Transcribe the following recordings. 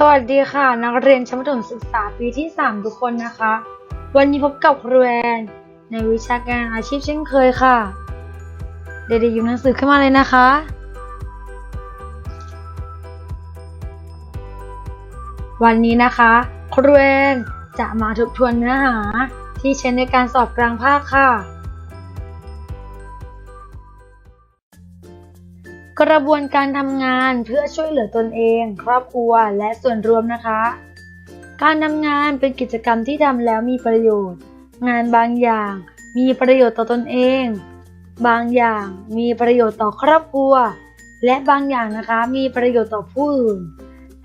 สวัสดีค่ะ นักเรียนชั้นประถมศึกษาปีที่ 3 ทุกคนนะคะ วันนี้พบกับครูแอนในวิชาการอาชีพเช่นเคยค่ะ เด็กๆหยิบหนังสือขึ้นมาเลยนะคะ วันนี้นะคะครูแอนจะมาทบทวนเนื้อหาที่ใช้ในการสอบกลางภาคค่ะ กระบวนการทำงานเพื่อช่วยเหลือตนเอง ครอบครัวและส่วนรวมนะคะ การทำงานเป็นกิจกรรมที่ทำแล้วมีประโยชน์ งานบางอย่างมีประโยชน์ต่อตนเอง บางอย่างมีประโยชน์ต่อครอบครัว และบางอย่างนะคะมีประโยชน์ต่อผู้อื่น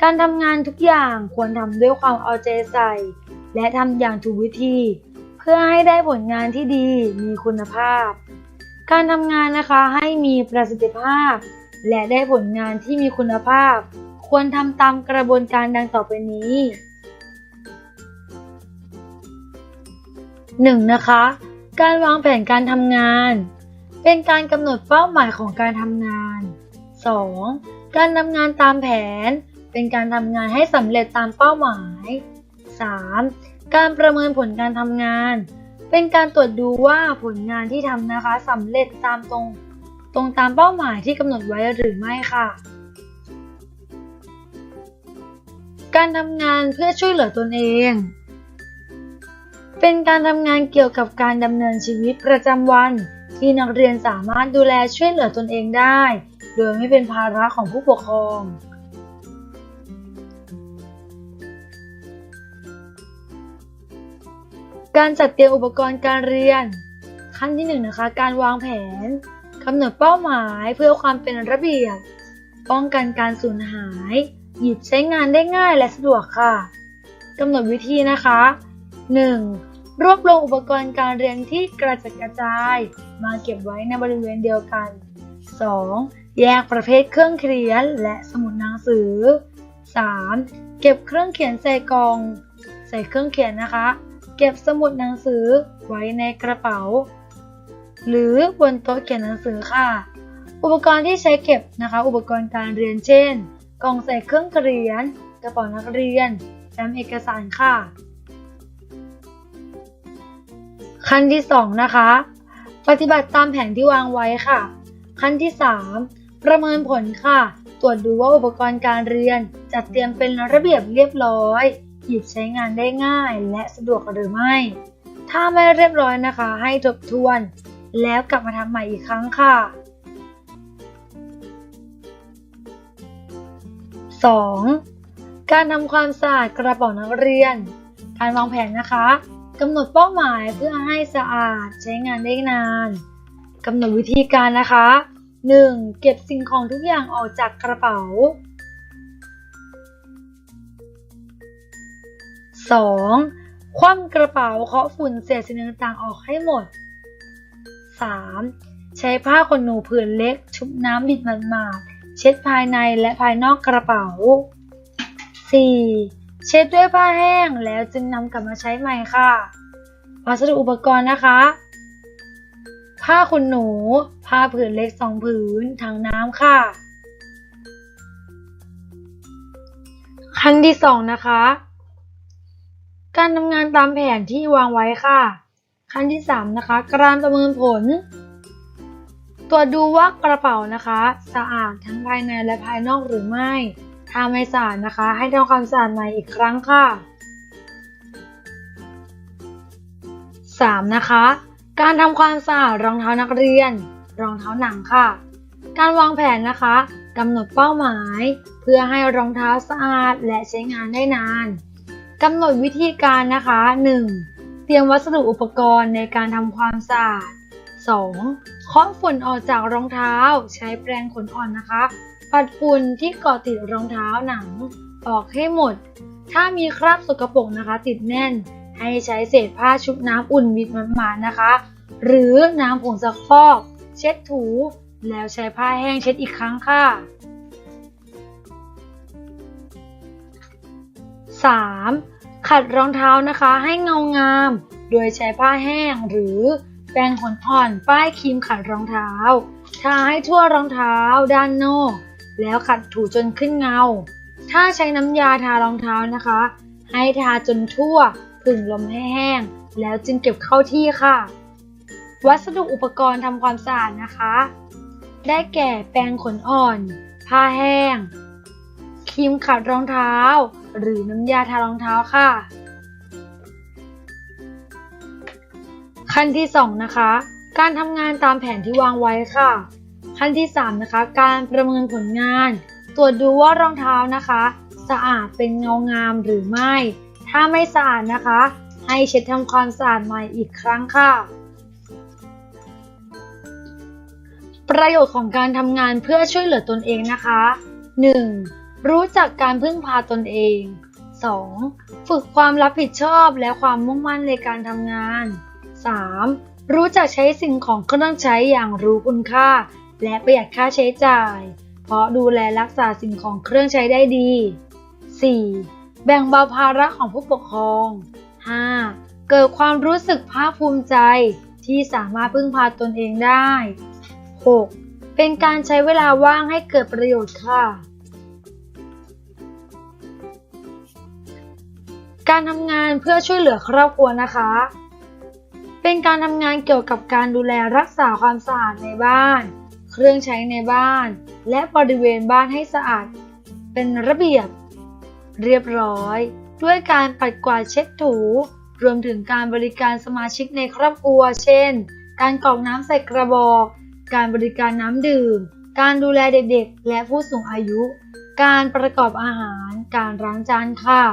การทำงานทุกอย่างควรทำด้วยความเอาใจใส่ และทำอย่างถูกวิธี เพื่อให้ได้ผลงานที่ดีมีคุณภาพ การทำงานนะคะให้มีประสิทธิภาพ และได้ผลงานที่มีคุณภาพ ควรทำตามกระบวนการดังต่อไปนี้ 1. นะคะ การวางแผนการทำงาน เป็นการกำหนดเป้าหมายของการทำงาน 2. การทำงานตามแผน เป็นการทำงานให้สำเร็จตามเป้าหมาย 3. การประเมินผลการทำงาน เป็นการตรวจดูว่าผลงานที่ทำนะคะสำเร็จตามตรง ตรงตามเป้าหมายที่กำหนดไว้หรือไม่ค่ะ การทำงานเพื่อช่วยเหลือตนเอง เป็นการทำงานเกี่ยวกับการดำเนินชีวิตประจำวัน ที่นักเรียนสามารถดูแลช่วยเหลือตนเองได้ โดยไม่เป็นภาระของผู้ปกครองการจัดเตรียมอุปกรณ์การเรียน ขั้นที่หนึ่งนะคะ การวางแผน กำหนดเป้าหมายเพื่อความเป็นระเบียบ ป้องกันการสูญหาย หยิบใช้งานได้ง่ายและสะดวกค่ะกำหนดวิธีนะคะ 1. รวบรวมอุปกรณ์การเรียนที่กระจัดกระจาย มาเก็บไว้ในบริเวณเดียวกัน 2. แยกประเภทเครื่องเขียนและสมุดหนังสือ 3. เก็บเครื่องเขียนใส่กล่อง ใส่เครื่องเขียนนะคะ เก็บสมุดหนังสือไว้ในกระเป๋า หรือบนโต๊ะเขียนหนังสือค่ะ อุปกรณ์ที่ใช้เก็บนะคะ อุปกรณ์การเรียนเช่น กล่องใส่เครื่องเขียน กระเป๋านักเรียนแฟ้มเอกสารค่ะ ขั้นที่ 2 นะคะ ปฏิบัติตามแผนที่วางไว้ค่ะ ขั้นที่ 3 ประเมินผลค่ะ ตรวจดูว่าอุปกรณ์การเรียน จัดเตรียมเป็นระเบียบเรียบร้อยหยิบใช้งานได้ง่ายและสะดวกหรือไม่ ถ้าไม่เรียบร้อยนะคะ ให้ทบทวน แล้วกลับมาทำใหม่อีกครั้งค่ะ 2. การทำความสะอาดกระเป๋านักเรียน การวางแผนนะคะกำหนดเป้าหมายเพื่อให้สะอาดใช้งานได้นานกำหนดวิธีการนะคะ 1. เก็บสิ่งของทุกอย่างออกจากกระเป๋า 2. คว่ำกระเป๋าเคาะฝุ่นเศษสิ่งต่างๆออกให้หมด 3. ใช้ผ้าขนหนูผืนเล็ก ชุบน้ำบิดหมาดๆเช็ดภายในและภายนอกกระเป๋า 4. เช็ดด้วยผ้าแห้งแล้วจึงนำกลับมาใช้ใหม่ค่ะ วัสดุอุปกรณ์นะคะ ผ้าขนหนู ผ้าผืนเล็กสองผืนถังน้ำค่ะ ขั้นที่สองนะคะ การทำงานตามแผนที่วางไว้ค่ะ ขั้นที่สามนะคะ การประเมินผล ตรวจดูว่ากระเป๋านะคะ สะอาดทั้งภายในและภายนอกหรือไม่ ถ้าไม่สะอาดนะคะ ให้ทำความสะอาดใหม่อีกครั้งค่ะ 3. นะคะ การทำความสะอาดรองเท้านักเรียน รองเท้าหนังค่ะ การวางแผนนะคะกำหนดเป้าหมาย เพื่อให้รองเท้าสะอาดและใช้งานได้นานกำหนดวิธีการนะคะ 1. เตรียมวัสดุอุปกรณ์ในการทำความสะอาด 2. เคาะฝุ่นออกจากรองเท้า ใช้แปรงขนอ่อนนะคะ ปัดฝุ่นที่เกาะติดรองเท้าหนัง ออกให้หมด ถ้ามีคราบสกปรกนะคะ ติดแน่น ให้ใช้เศษผ้าชุบน้ำอุ่นบิดมันมานะคะ หรือน้ำผงซักฟอก เช็ดถู แล้วใช้ผ้าแห้งเช็ดอีกครั้งค่ะ 3. ขัดรองเท้านะคะให้เงางาม โดยใช้ผ้าแห้งหรือแปรงขนอ่อนป้ายครีมขัดรองเท้า ทาให้ทั่วรองเท้าด้านนอก แล้วขัดถูจนขึ้นเงา ถ้าใช้น้ำยาทารองเท้านะคะ ให้ทาจนทั่วผึ่งลมให้แห้ง แล้วจึงเก็บเข้าที่ค่ะ วัสดุอุปกรณ์ทำความสะอาดนะคะ ได้แก่แปรงขนอ่อน ผ้าแห้งครีมขัดรองเท้า หรือน้ำยาทารองเท้าค่ะ ขั้นที่ 2 นะคะ การทำงานตามแผนที่วางไว้ค่ะ ขั้นที่ 3 นะคะ การประเมินผลงาน ตรวจดูว่ารองเท้านะคะ สะอาดเป็นเงางามหรือไม่ ถ้าไม่สะอาดนะคะ ให้เช็ดทำความสะอาดใหม่อีกครั้งค่ะประโยชน์ของการทำงานเพื่อช่วยเหลือตนเองนะคะ 1. รู้จักการพึ่งพาตนเอง 2. ฝึกความรับผิดชอบและความมุ่งมั่นในการทำงาน 3. รู้จักใช้สิ่งของเครื่องใช้อย่างรู้คุณค่า และประหยัดค่าใช้จ่าย เพราะดูแลรักษาสิ่งของเครื่องใช้ได้ดี 4. แบ่งเบาภาระของผู้ปกครอง 5. เกิดความรู้สึกภาคภูมิใจที่สามารถพึ่งพาตนเองได้ 6. เป็นการใช้เวลาว่างให้เกิดประโยชน์ค่ะ การทำงานเพื่อช่วยเหลือครอบครัวนะคะ เป็นการทำงานเกี่ยวกับการดูแลรักษาความสะอาดในบ้าน เครื่องใช้ในบ้าน และบริเวณบ้านให้สะอาด เป็นระเบียบ เรียบร้อย ด้วยการปัดกวาดเช็ดถู รวมถึงการบริการสมาชิกในครอบครัว เช่น การกรอกน้ำใส่กระบอก การบริการน้ำดื่ม การดูแลเด็กๆ และผู้สูงอายุ การประกอบอาหาร การล้างจานค่ะ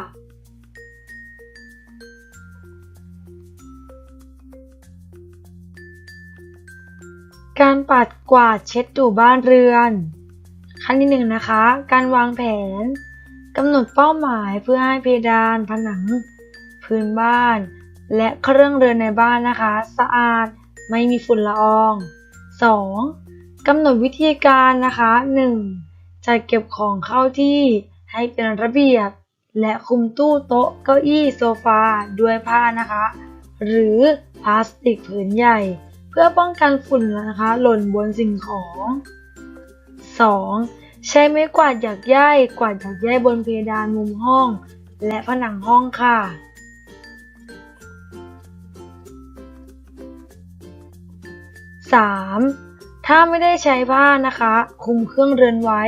การปัดกวาดเช็ดถูบ้านเรือน ขั้นที่หนึ่งนะคะ การวางแผนกำหนดเป้าหมายเพื่อให้เพดาน ผนัง พื้นบ้าน และเครื่องเรือนในบ้านนะคะ สะอาดไม่มีฝุ่นละออง 2. กำหนดวิธีการนะคะ 1. จัดเก็บของเข้าที่ให้เป็นระเบียบ และคุมตู้โต๊ะเก้าอี้โซฟาด้วยผ้านะคะ หรือพลาสติกผืนใหญ่ เพื่อป้องกันฝุ่นนะคะ หล่นบนสิ่งของ 2. ใช้ไม้กวาดหยักใยกวาดหยักใยบนเพดานมุมห้อง และผนังห้องค่ะ 3. ถ้าไม่ได้ใช้ผ้านะคะ คุมเครื่องเรือนไว้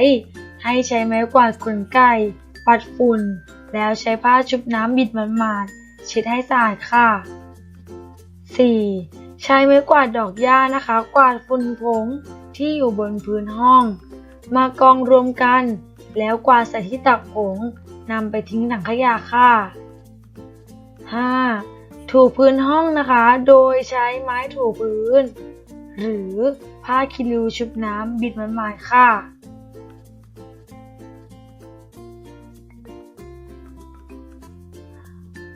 ให้ใช้ไม้กวาดขนไก่ ปัดฝุ่น แล้วใช้ผ้าชุบน้ำบิดมันมาดๆเช็ดให้สะอาดค่ะ 4. ใช้ไม้กวาดดอกหญ้านะคะ กวาดฝุ่นผงที่อยู่บนพื้นห้อง มากองรวมกัน แล้วกวาดใส่ที่ตักผงนำไปทิ้งถังขยะค่ะ 5. ถูพื้นห้องนะคะ โดยใช้ไม้ถูพื้น หรือผ้าคีริวชุบน้ำบิดมันมาค่ะ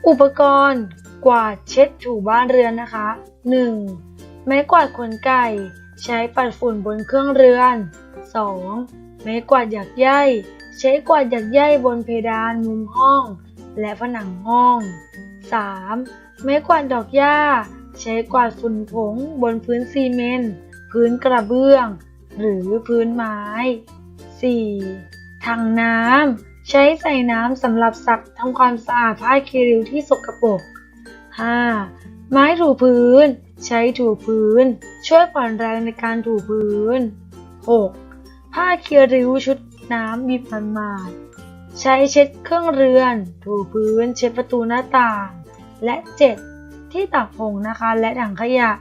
อุปกรณ์กวาดเช็ดถูบ้านเรือนนะคะ 1. ไม้กวาดขนไก่ ใช้ปัดฝุ่นบนเครื่องเรือน 2. ไม้กวาดหยักใยใช้กวาดหยักใยบนเพดานมุมห้อง และผนังห้อง 3. ไม้กวาดดอกหญ้า ใช้กวาดฝุ่นผงบนพื้นซีเมนต์พื้นกระเบื้อง หรือพื้นไม้ 4. ถังน้ำใช้ใส่น้ำสำหรับซักทำความสะอาดผ้าคีริวที่สกปรก 5. ไม้ถูพื้น ใช้ถูพื้น ช่วยผ่อนแรงในการถูพื้น 6. ผ้าเคียริ้วชุดน้ำบีบมันมาดใช้เช็ดเครื่องเรือน ถูพื้น เช็ดประตูหน้าต่าง และ 7. ที่ตักผงนะคะและถังขยะ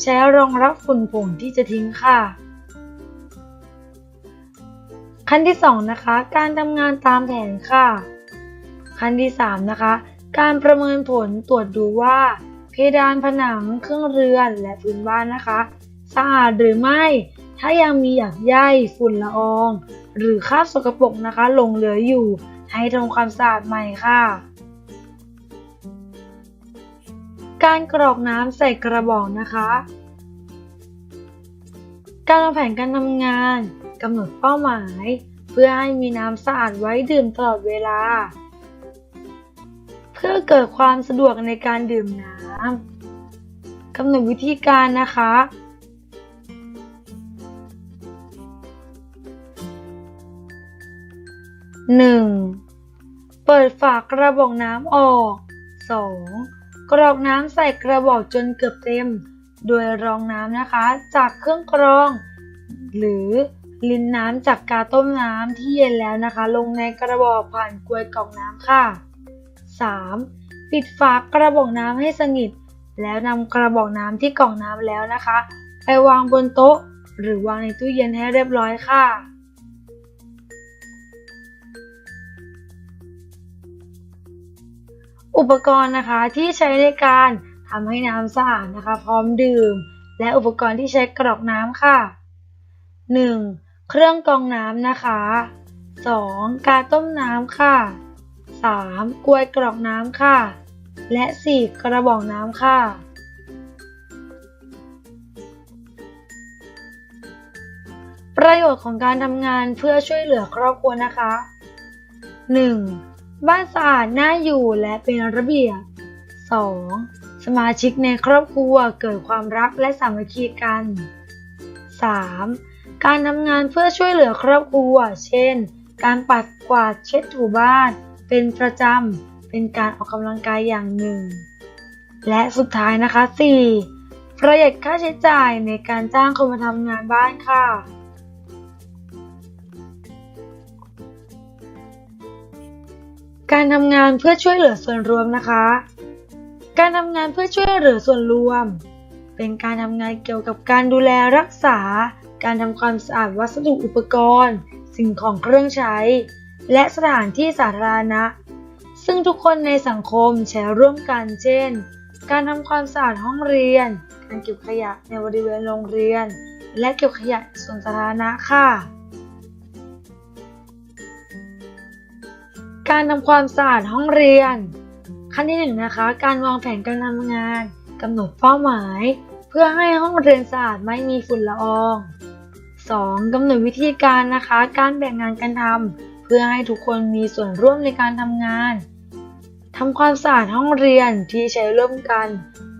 ใช้รองรับฝุ่นผงที่จะทิ้งค่ะ ขั้นที่ 2 นะคะ การทำงานตามแผนค่ะ ขั้นที่ 3 นะคะ การประเมินผลตรวจดูว่า เพดานผนังเครื่องเรือนและพื้นบ้านนะคะสะอาดหรือไม่ ถ้ายังมีหยักใยฝุ่นละออง หรือคราบสกปรกนะคะหลงเหลืออยู่ ให้ทำความสะอาดใหม่ค่ะ การกรอกน้ำใส่กระบอกนะคะ การวางแผนการทำงานกำหนดเป้าหมาย เพื่อให้มีน้ำสะอาดไว้ดื่มตลอดเวลา เพื่อเกิดความสะดวกในการดื่มน้ำกำหนดวิธีการนะคะ 1. เปิดฝากระบอกน้ำออก 2. กรอกน้ำใส่กระบอกจนเกือบเต็ม โดยรองน้ำนะคะ จากเครื่องกรอง หรือลินน้ำจากกาต้มน้ำที่เย็นแล้วนะคะ ลงในกระบอกผ่านกลวยกรองน้ำค่ะ 3. ปิดฝากระบอกน้ำให้สนิท แล้วนำกระบอกน้ำที่กรองน้ำแล้วนะคะ ไปวางบนโต๊ะ หรือวางในตู้เย็นให้เรียบร้อยค่ะ อุปกรณ์นะคะที่ใช้ในการทำให้น้ำสะอาดนะคะ พร้อมดื่ม และอุปกรณ์ที่ใช้กรอกน้ำค่ะ 1. เครื่องกรองน้ำนะคะ 2. กาต้มน้ำค่ะ 3. กลวยกรอกน้ำค่ะ และ 4. กระบอกน้ำค่ะ ประโยชน์ของการทำงานเพื่อช่วยเหลือครอบครัวนะคะ 1. บ้านสะอาดน่าอยู่และเป็นระเบียบ 2. สมาชิกในครอบครัวเกิดความรักและสามัคคีกัน 3. การทำงานเพื่อช่วยเหลือครอบครัว เช่น การปัดกวาดเช็ดถูบ้าน เป็นประจำ เป็นการออกกำลังกายอย่างหนึ่ง และสุดท้ายนะคะ 4. ประหยัดค่าใช้จ่ายในการจ้างคนมาทำงานบ้านค่ะการทำงานเพื่อช่วยเหลือส่วนรวมนะคะ การทำงานเพื่อช่วยเหลือส่วนรวม เป็นการทำงานเกี่ยวกับการดูแลรักษา การทำความสะอาดวัสดุอุปกรณ์ สิ่งของเครื่องใช้ และสถานที่สาธารณะ ซึ่งทุกคนในสังคมใช้ร่วมกันเช่น การทำความสะอาดห้องเรียน การเก็บขยะในบริเวณโรงเรียน และเก็บขยะส่วนสาธารณะค่ะ การทำความสะอาดห้องเรียน ขั้นที่หนึ่งนะคะ การวางแผนการทำงานกำหนดเป้าหมาย เพื่อให้ห้องเรียนสะอาดไม่มีฝุ่นละออง 2. กำหนดวิธีการนะคะ การแบ่งงานกันทำ เพื่อให้ทุกคนมีส่วนร่วมในการทำงานทำความสะอาดห้องเรียนที่ใช้ร่วมกัน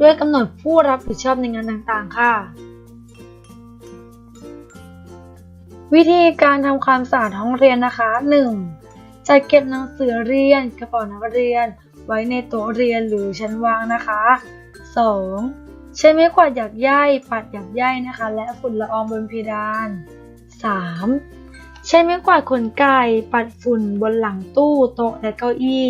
ด้วยกำหนดผู้รับผิดชอบในงานต่างๆ ค่ะ วิธีการทำความสะอาดห้องเรียนนะคะ 1. จัดเก็บหนังสือเรียน กระเป๋านักเรียน ไว้ในโต๊ะเรียนหรือชั้นวางนะคะ 2. ใช้ไม้กวาดหยักใยปัดหยักใยนะคะ และฝุ่นละอองบนเพดาน 3. ใช้ไม้กวาดขนไก่ปัดฝุ่นบนหลังตู้โต๊ะและเก้าอี้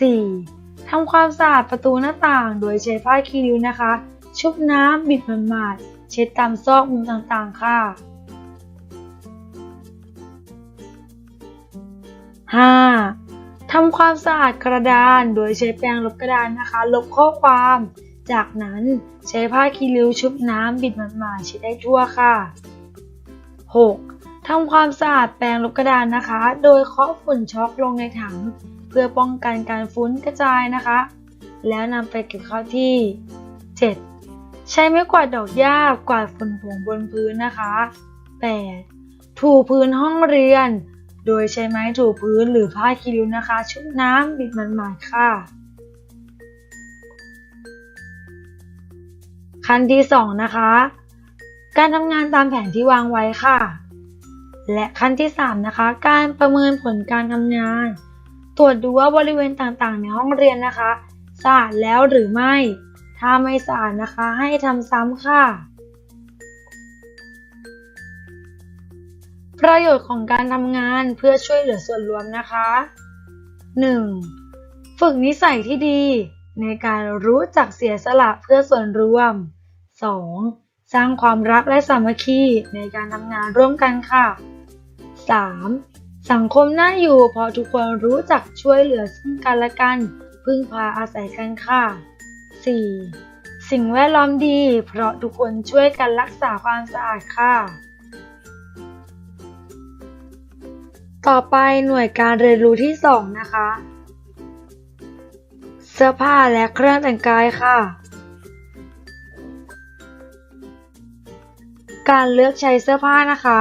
4. ทำความสะอาดประตูหน้าต่างโดยใช้ผ้าคีริ้วนะคะ ชุบน้ำบิดมันมาดๆเช็ดตามซอกมุมต่างๆค่ะ 5. ทำความสะอาดกระดานโดยใช้แปรงลบกระดานนะคะ ลบข้อความ จากนั้นใช้ผ้าคีริ้วชุบน้ำบิดมันมาดๆเช็ดให้ทั่วค่ะ 6. ทำความสะอาดแปรงลบกระดานนะคะ โดยเคาะฝุ่นช็อกลงในถัง เพื่อป้องกันการฟุ้นกระจายนะคะ แล้วนำไปเก็บเข้าที่ 7. ใช้ไม้กวาดดอกหญ้ากวาดฝุ่นผงบนพื้นนะคะ 8. ถูพื้นห้องเรียน โดยใช้ไม้ถูพื้นหรือผ้าคีริ้วนะคะ ชุบน้ำบิดมันมาดๆค่ะ ขั้นที่ 2 นะคะ การทำงานตามแผนที่วางไว้ค่ะ และขั้นที่ 3 นะคะ การประเมินผลการทำงาน ตรวจดูว่าบริเวณต่างๆ ในห้องเรียนนะคะสะอาดแล้วหรือไม่ ถ้าไม่สะอาดนะคะ ให้ทำซ้ำค่ะ ประโยชน์ของการทำงานเพื่อช่วยเหลือส่วนรวมนะคะ 1. ฝึกนิสัยที่ดี ในการรู้จักเสียสละเพื่อส่วนรวม 2. สร้างความรักและสามัคคีในการทำงานร่วมกันค่ะ 3. สังคมน่าอยู่เพราะทุกคนรู้จักช่วยเหลือซึ่งกันและกัน พึ่งพาอาศัยกันค่ะ 4. สิ่งแวดล้อมดี เพราะทุกคนช่วยกันรักษาความสะอาดค่ะ ต่อไปหน่วยการเรียนรู้ที่ 2 นะคะ เสื้อผ้าและเครื่องแต่งกายค่ะ การเลือกใช้เสื้อผ้านะคะ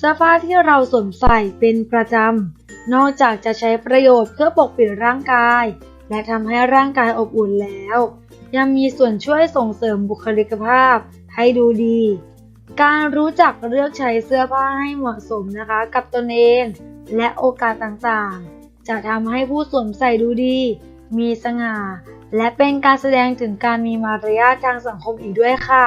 เสื้อผ้าที่เราสวมใส่เป็นประจำ นอกจากจะใช้ประโยชน์เพื่อปกปิดร่างกาย และทำให้ร่างกายอบอุ่นแล้ว ยังมีส่วนช่วยส่งเสริมบุคลิกภาพให้ดูดี การรู้จักเลือกใช้เสื้อผ้าให้เหมาะสมนะคะกับตนเองและโอกาสต่างๆ จะทำให้ผู้สวมใส่ดูดี มีสง่า และเป็นการแสดงถึงการมีมารยาททางสังคมอีกด้วยค่ะ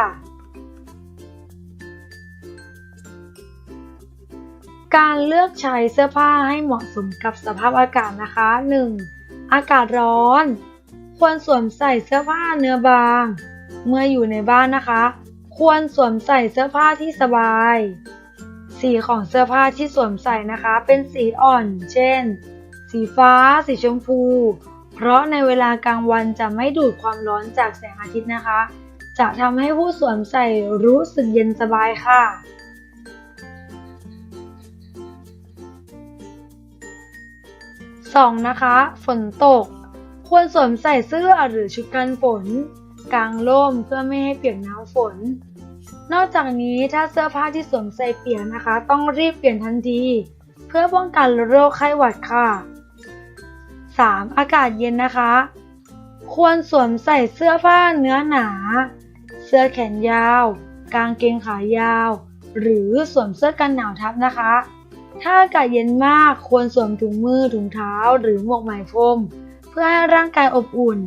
การเลือกใช้เสื้อผ้าให้เหมาะสมกับสภาพอากาศนะคะ 1. อากาศร้อน ควรสวมใส่เสื้อผ้าเนื้อบาง เมื่ออยู่ในบ้านนะคะ ควรสวมใส่เสื้อผ้าที่สบาย สีของเสื้อผ้าที่สวมใส่นะคะ เป็นสีอ่อน เช่น สีฟ้า สีชมพู เพราะในเวลากลางวันจะไม่ดูดความร้อนจากแสงอาทิตย์นะคะ จะทำให้ผู้สวมใส่รู้สึกเย็นสบายค่ะ 2. นะคะ ฝนตก ควรสวมใส่เสื้อหรือชุดกันฝน กางร่มเพื่อไม่ให้เปียกน้ำฝน นอกจากนี้ถ้าเสื้อผ้าที่สวมใส่เปียกนะคะ ต้องรีบเปลี่ยนทันที เพื่อป้องกันโรคไข้หวัดค่ะ 3. อากาศเย็นนะคะ ควรสวมใส่เสื้อผ้าเนื้อหนา เสื้อแขนยาว กางเกงขายาว หรือสวมเสื้อกันหนาวทับนะคะ ถ้าอากาศเย็นมากควรสวมถุงมือถุงเท้าหรือหมวกไหมพรมเพื่อให้ร่างกายอบอุ่น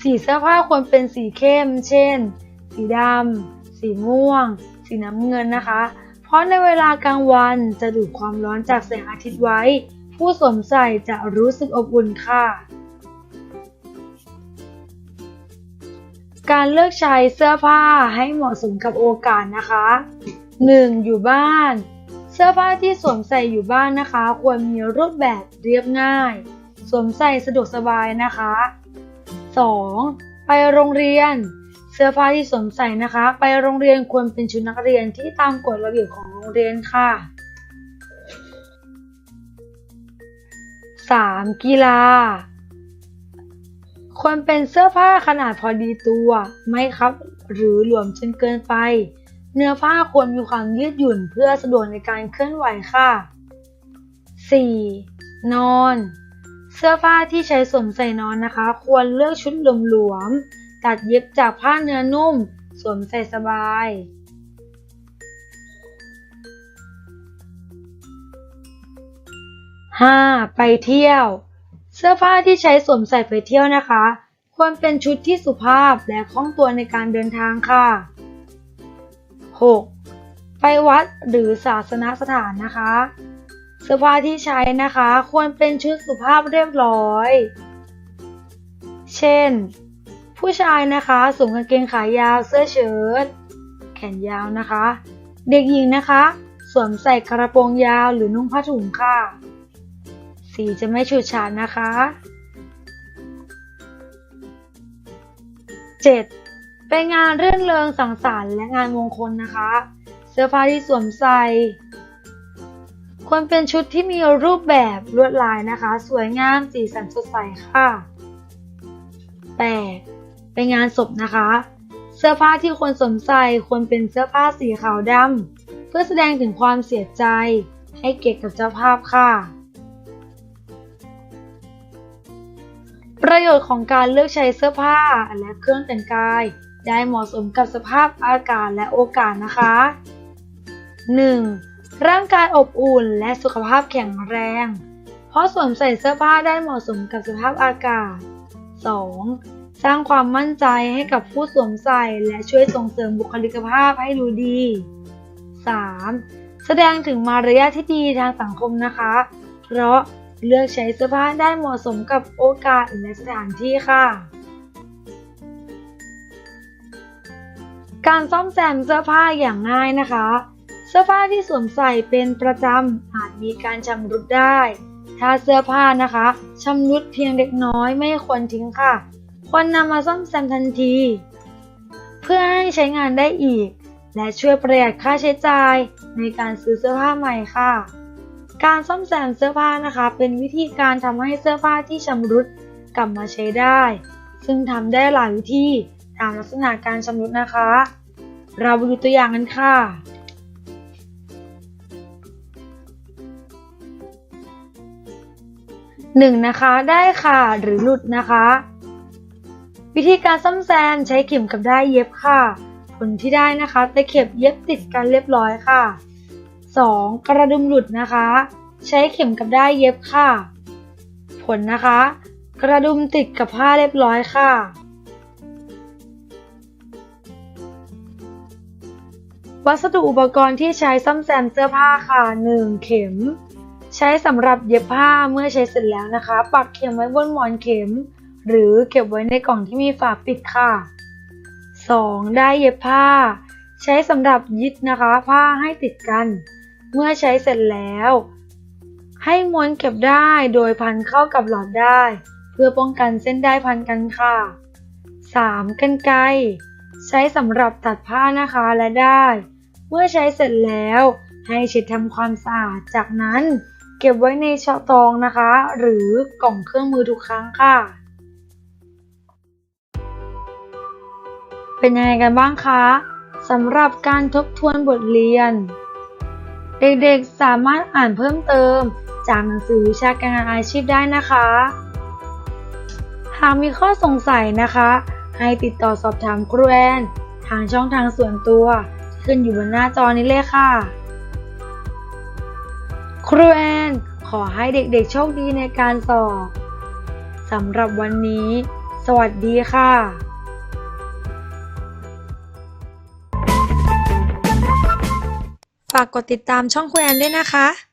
สีเสื้อผ้าควรเป็นสีเข้ม เช่น สีดำ สีม่วง สีน้ำเงินนะคะ เพราะในเวลากลางวันจะดูดความร้อนจากแสงอาทิตย์ไว้ ผู้สวมใส่จะรู้สึกอบอุ่นค่ะ การเลือกใช้เสื้อผ้าให้เหมาะสมกับโอกาสนะคะ 1. อยู่บ้าน สื้อผ้าที่สวมใส่อยู่บ้านนะคะ ควรมีรูปแบบเรียบง่าย สวมใส่สะดวกสบายนะคะ 2. ไปโรงเรียน เสื้อผ้าที่สวมใส่นะคะ ไปโรงเรียนควรเป็นชุดนักเรียนที่ตามกฎระเบียบของโรงเรียนค่ะ 3. กีฬา ควรเป็นเสื้อผ้าขนาดพอดีตัว ไม่ครับหรือหลวมจนเกินไป เนื้อผ้าควรมีความยืดหยุ่นเพื่อสะดวกในการเคลื่อนไหวค่ะ 4. นอน เสื้อผ้าที่ใช้สวมใส่นอนนะคะ ควรเลือกชุดหลวมๆ ตัดเย็บจากผ้าเนื้อนุ่ม สวมใส่สบาย 5. ไปเที่ยว เสื้อผ้าที่ใช้สวมใส่ไปเที่ยวนะคะ ควรเป็นชุดที่สุภาพและคล่องตัวในการเดินทางค่ะ 6. ไปวัดหรือศาสนสถานนะคะ เสื้อผ้าที่ใช้นะคะ ควรเป็นชุดสุภาพเรียบร้อย เช่น ผู้ชายนะคะสวมกางเกงขายาวเสื้อเชิ้ตแขนยาวนะคะ เด็กหญิงนะคะสวมใส่กระโปรงยาวหรือนุ่งผ้าถุงค่ะ สีจะไม่ฉูดฉาดนะคะ 7. เป็นงานเรื่นเริงสังสรรค์และงานมงคลนะคะ เสื้อผ้าที่สวมใส่ควรเป็นชุดที่มีรูปแบบลวดลายนะคะ สวยงามสีสันสดใสค่ะ 8. เป็นงานศพนะคะ เสื้อผ้าที่ควรสวมใส่ควรเป็นเสื้อผ้าสีขาวดำเพื่อแสดงถึงความเสียใจ ให้เกียรติกับเจ้าภาพค่ะ ประโยชน์ของการเลือกใช้เสื้อผ้าและเครื่องแต่งกาย ได้เหมาะสมกับสภาพอากาศและโอกาสนะคะ 1. ร่างกายอบอุ่นและสุขภาพแข็งแรง เพราะสวมใส่เสื้อผ้าได้เหมาะสมกับสภาพอากาศ 2. สร้างความมั่นใจให้กับผู้สวมใส่และช่วยส่งเสริมบุคลิกภาพให้ดูดี 3. แสดงถึงมารยาทที่ดีทางสังคมนะคะ เพราะเลือกใช้เสื้อผ้าได้เหมาะสมกับโอกาสและสถานที่ค่ะ การซ่อมแซมเสื้อผ้าอย่างง่ายนะคะ เสื้อผ้าที่สวมใส่เป็นประจำอาจมีการชำรุดได้ ถ้าเสื้อผ้านะคะชำรุดเพียงเล็กน้อยไม่ควรทิ้งค่ะ ควรนำมาซ่อมแซมทันที เพื่อให้ใช้งานได้อีก และช่วยประหยัดค่าใช้จ่ายในการซื้อเสื้อผ้าใหม่ค่ะ การซ่อมแซมเสื้อผ้านะคะ เป็นวิธีการทำให้เสื้อผ้าที่ชำรุดกลับมาใช้ได้ ซึ่งทำได้หลายวิธี ตามลักษณะการชำรุดนะคะ เราไปดูตัวอย่างกันค่ะหนึ่งนะคะได้ค่ะหรือหลุดนะคะ วิธีการซ่อมแซมใช้เข็มกับได้เย็บค่ะ ผลที่ได้นะคะตะเข็บเย็บติดกันเรียบร้อยค่ะ 2. กระดุมหลุดนะคะ ใช้เข็มกับได้เย็บค่ะ ผลนะคะ กระดุมติดกับผ้าเรียบร้อยค่ะ วัสดุอุปกรณ์ที่ใช้ซ่อมแซมเสื้อผ้าค่ะ 1. เข็ม ใช้สำหรับเย็บผ้าเมื่อใช้เสร็จแล้วนะคะ ปักเข็มไว้บนหมอนเข็ม หรือเก็บไว้ในกล่องที่มีฝาปิดค่ะ 2. ได้เย็บผ้า ใช้สำหรับยึดนะคะ ผ้าให้ติดกัน เมื่อใช้เสร็จแล้ว ให้ม้วนเก็บได้โดยพันเข้ากับหลอดได้ เพื่อป้องกันเส้นได้พันกันค่ะ 3. กันไกร ใช้สำหรับตัดผ้านะคะและได้ เมื่อใช้เสร็จแล้ว ให้เช็ดทำความสะอาด จากนั้นเก็บไว้ในช่อตองนะคะ หรือกล่องเครื่องมือทุกครั้งค่ะ เป็นยังไงกันบ้างคะสำหรับการทบทวนบทเรียน เด็กๆสามารถอ่านเพิ่มเติม จากหนังสือวิชาการงานอาชีพได้นะคะ หากมีข้อสงสัยนะคะ ให้ติดต่อสอบถามครูแอนทางช่องทางส่วนตัว ขึ้นอยู่บนหน้าจอนี้เลยค่ะ ครูแอนขอให้เด็กๆโชคดีในการสอบสำหรับวันนี้ สวัสดีค่ะฝากกดติดตามช่องครูแอนด้วยนะคะ